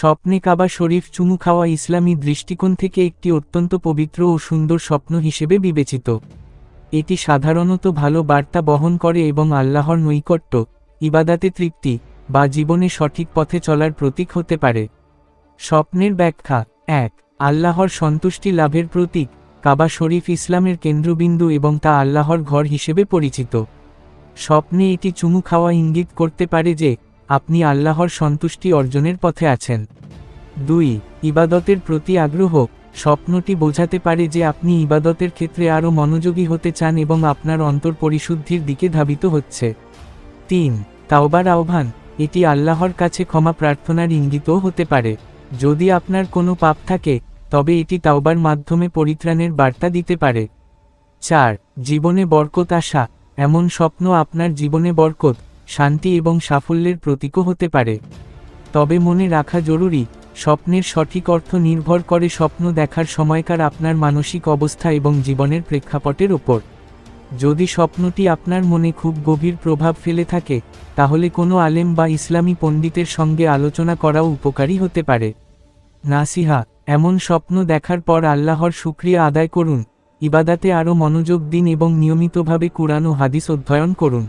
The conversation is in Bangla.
স্বপ্নে কাবা শরীফ চুমু খাওয়া ইসলামী দৃষ্টিকোণ থেকে একটি অত্যন্ত পবিত্র ও সুন্দর স্বপ্ন হিসেবে বিবেচিত। এটি সাধারণত ভালো বার্তা বহন করে এবং আল্লাহর নৈকট্য, ইবাদাতে তৃপ্তি বা জীবনে সঠিক পথে চলার প্রতীক হতে পারে। স্বপ্নের ব্যাখ্যা, এক, আল্লাহর সন্তুষ্টি লাভের প্রতীক, কাবা শরীফ ইসলামের কেন্দ্রবিন্দু এবং তা আল্লাহর ঘর হিসেবে পরিচিত। স্বপ্নে এটি চুমু খাওয়া ইঙ্গিত করতে পারে যে আপনি আল্লাহর সন্তুষ্টি অর্জনের পথে আছেন। দুই, ইবাদতের প্রতি আগ্রহ। স্বপ্নটি বোঝাতে পারে যে আপনি ইবাদতের ক্ষেত্রে আরও মনোযোগী হতে চান এবং আপনার অন্তর পরিশুদ্ধির দিকে ধাবিত হচ্ছে। তিন, তাওবার আহ্বান। এটি আল্লাহর কাছে ক্ষমা প্রার্থনার ইঙ্গিতও হতে পারে। যদি আপনার কোনো পাপ থাকে, তবে এটি তাওবার মাধ্যমে পরিত্রাণের বার্তা দিতে পারে। চার, জীবনে বরকত আসা। এমন স্বপ্ন আপনার জীবনে বরকত। শান্তি এবং সাফল্যের প্রতীকও হতে পারে। তবে মনে রাখা জরুরি, স্বপ্নের সঠিক অর্থ নির্ভর করে স্বপ্ন দেখার সময়কার আপনার মানসিক অবস্থা এবং জীবনের প্রেক্ষাপটের ওপর। যদি স্বপ্নটি আপনার মনে খুব গভীর প্রভাব ফেলে থাকে, তাহলে কোনো আলেম বা ইসলামী পণ্ডিতের সঙ্গে আলোচনা করাও উপকারী হতে পারে। নাসিহা, এমন স্বপ্ন দেখার পর আল্লাহর শুক্রিয়া আদায় করুন, ইবাদাতে আরও মনোযোগ দিন এবং নিয়মিতভাবে কুরআন ও হাদিস অধ্যয়ন করুন।